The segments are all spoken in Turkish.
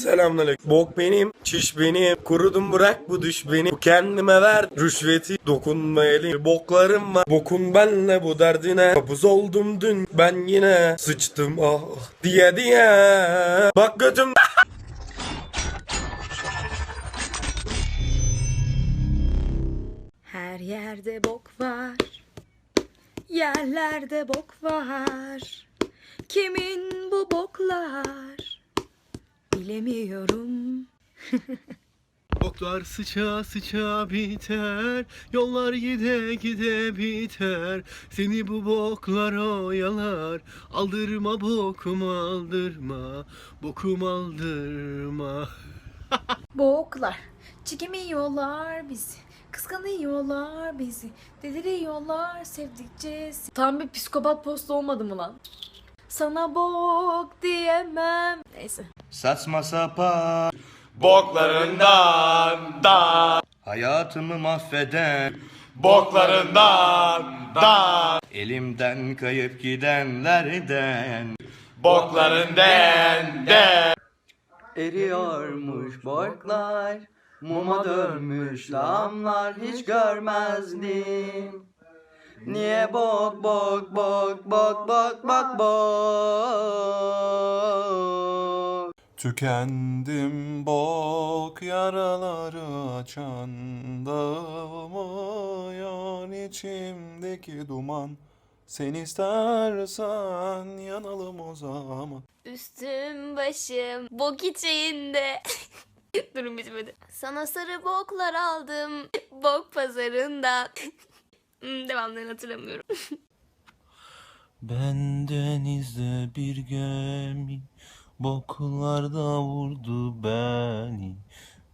Selamünaleyküm. Bok benim, çiş benim. Kurudum bırak bu düş beni. Kendime ver rüşveti. Dokunma eli. Boklarım var. Bokun benle bu derdine. Kabuz oldum dün ben yine. Sıçtım ah diye diye. Bak götüm Her yerde bok var. Yerlerde bok var. Kimin bu boklar? Bilemiyorum. Boklar sıça sıça biter Yollar gide gide biter Seni bu boklar oyalar Aldırma bokumu aldırma Bokum aldırma Boklar. Çekemiyorlar bizi. Kıskanıyorlar bizi. Deliriyorlar sevdikçe. Tam bir psikopat post olmadı mı lan? Sana bok diyemem. Neyse. Saçma sapan boklarından da hayatımı mahveden boklarından da elimden kayıp gidenlerden boklarından de Eriyormuş boklar, muma dönmüş lağımlar hiç görmezdim. Niye bok bok bok bok bok bok bok? Tükendim bok yaraları açan dağılmayan içimdeki duman Sen istersen yanalım o zaman Üstüm başım bok içinde. Durum bitmedi. Sana sarı boklar aldım. Bok pazarından. Hmm, Devamlarını hatırlamıyorum. Ben denizde bir gemi Boklarda vurdu beni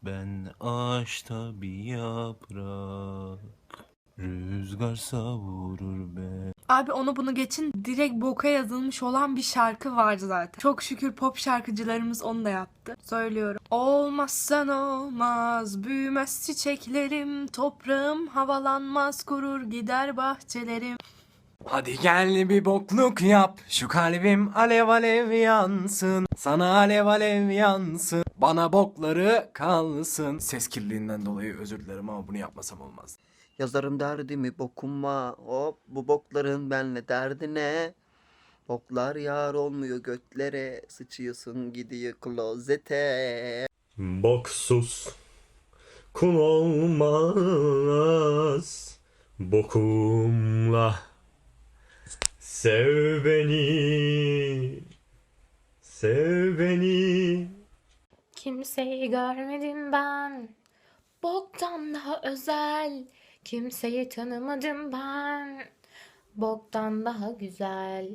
Ben ağaçta bir yaprak Rüzgar savurur beni Abi onu bunu geçin direkt boka yazılmış olan bir şarkı vardı zaten. Çok şükür pop şarkıcılarımız onu da yaptı. Söylüyorum. Olmazsan olmaz, büyümez çiçeklerim, toprağım havalanmaz, kurur gider bahçelerim. Hadi gel bir bokluk yap. Şu kalbim alev alev yansın. Sana alev alev yansın. Bana bokları kalsın. Ses kirliliğinden dolayı özür dilerim ama bunu yapmasam olmaz. Yazarım derdimi bokuma, hop bu bokların benle derdine. Boklar yar olmuyor götlere, sıçıyorsun gidiyor klozete. Boksuz Kul olmaz Bokumla Sev beni Sev beni Kimseyi görmedim ben. Boktan daha özel. Kimseyi tanımadım ben. Boktan daha güzel.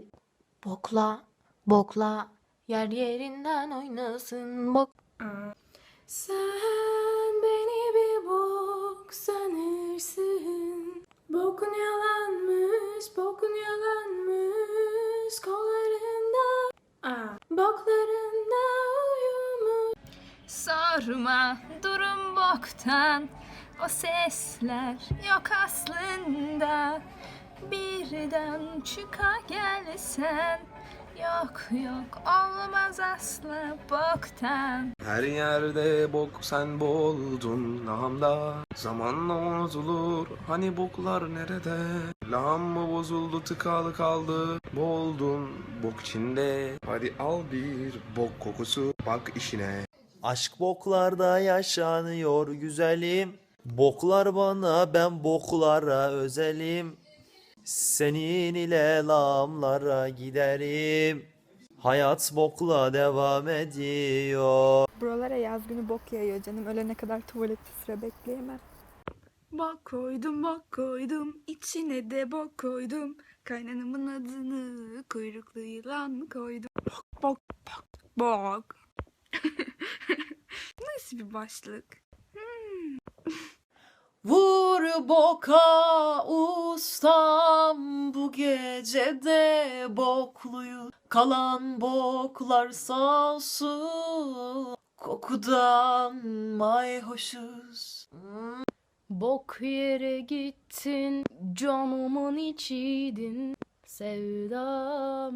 Bokla, bokla. Yer yerinden oynasın bok. Sen Sorma durum boktan. O sesler yok aslında. Birden çıka gelsen. Yok yok olmaz asla boktan. Her yerde bok sen boğuldun lağımda Zamanla unutulur hani boklar nerede Lağım mı bozuldu tıkalı kaldı Boğuldun bok içinde Hadi al bir bok kokusu bak işine Aşk boklarda yaşanıyor güzelim. Boklar bana ben boklara özelim. Senin ile lağımlara giderim. Hayat bokla devam ediyor. Buralara yaz günü bok yağıyor canım. Ölene kadar tuvalette sıra bekleyemem. Bok koydum bok koydum içine de bok koydum. Kaynanamın adını kuyruklu yılan koydum. Bok bok bok bok. Nasıl bir başlık? Vur boka ustam bu gecede bokluyu kalan boklar sağ olsun kokudan mayhoşuz. Bok yere gittin, canımın içiydin. Sevdam,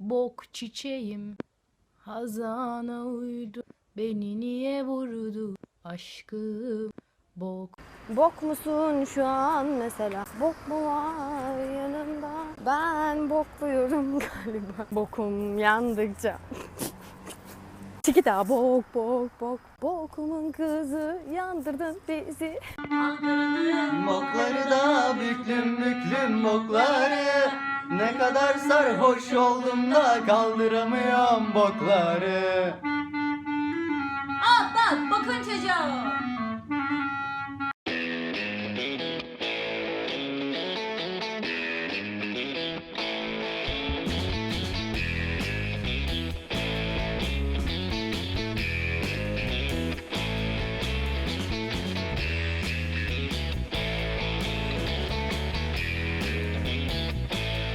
bok çiçeğim, hazana uydu. Beni niye vurdu aşkım bok Bok musun şu an mesela? Bok mu var yanında? Ben bokluyum galiba. Bokum yandıkça. Çikita bok bok bok. Bokumun kızı yandırdın bizi. Bokları da büklüm büklüm bokları Ne kadar sarhoş oldum da kaldıramıyorum bokları Al bak bakın çocuğa.